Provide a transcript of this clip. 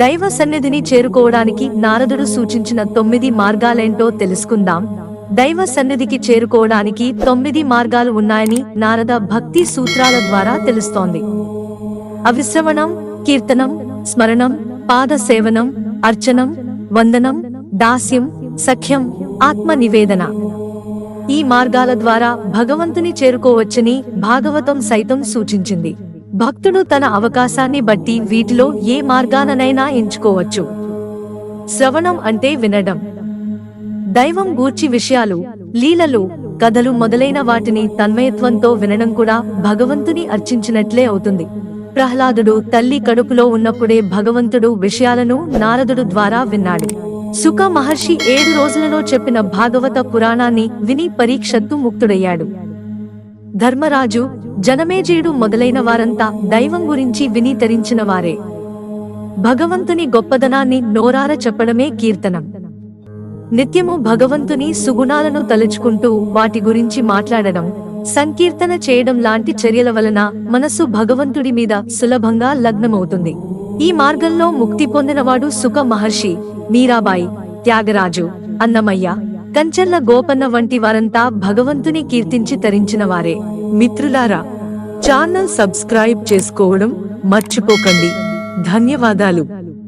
దైవ సన్నిధిని చేరుకోవడానికి నారదుడు సూచించిన తొమ్మిది మార్గాలేంటో తెలుసుకుందాం. దైవ సన్నిధికి చేరుకోవడానికి తొమ్మిది మార్గాలు ఉన్నాయని నారద భక్తి సూత్రాల ద్వారా తెలుస్తోంది. అవి శ్రవణం కీర్తనం స్మరణం పాద సేవనం అర్చనం వందనం దాస్యం సఖ్యం ఆత్మ నివేదన ఈ మార్గాల ద్వారా భగవంతుని చేరుకోవచ్చని భాగవతం సైతం సూచించింది. భక్తుడు తన అవకాశాన్ని బట్టి వీటిలో ఏ మార్గాననైనా ఎంచుకోవచ్చు. శ్రవణం అంటే వినడం. దైవం గూర్చి విషయాలు లీలలు కథలు మొదలైన వాటిని తన్మయత్వంతో వినడం కూడా భగవంతుని అర్చించినట్లే అవుతుంది. ప్రహ్లాదుడు తల్లి కడుపులో ఉన్నప్పుడే భగవంతుడు విషయాలను నారదుడు ద్వారా విన్నాడు. సుఖ మహర్షి ఏడు రోజులలో చెప్పిన భాగవత పురాణాన్ని విని పరీక్షత్తు ముక్తుడయ్యాడు. ధర్మరాజు జనమేజయుడు మొదలైన వారంతా దైవం గురించి వినీతరించిన వారే. భగవంతుని గొప్పదనాన్ని నోరార చెప్పడమే కీర్తనం. నిత్యము భగవంతుని సుగుణాలను తలుచుకుంటూ వాటి గురించి మాట్లాడడం సంకీర్తన చేయడం లాంటి చర్యల వలన మనసు భగవంతుడి మీద సులభంగా లగ్నమవుతుంది. ఈ మార్గంలో ముక్తి పొందినవాడు సుఖ మహర్షి మీరాబాయి త్యాగరాజు అన్నమయ్య కంచర్ల గోపన్న వంటి వారంతా భగవంతుని కీర్తించి తరించిన వారే. మిత్రులారా ఛానల్ సబ్స్క్రైబ్ చేసుకోవడం మర్చిపోకండి. ధన్యవాదాలు.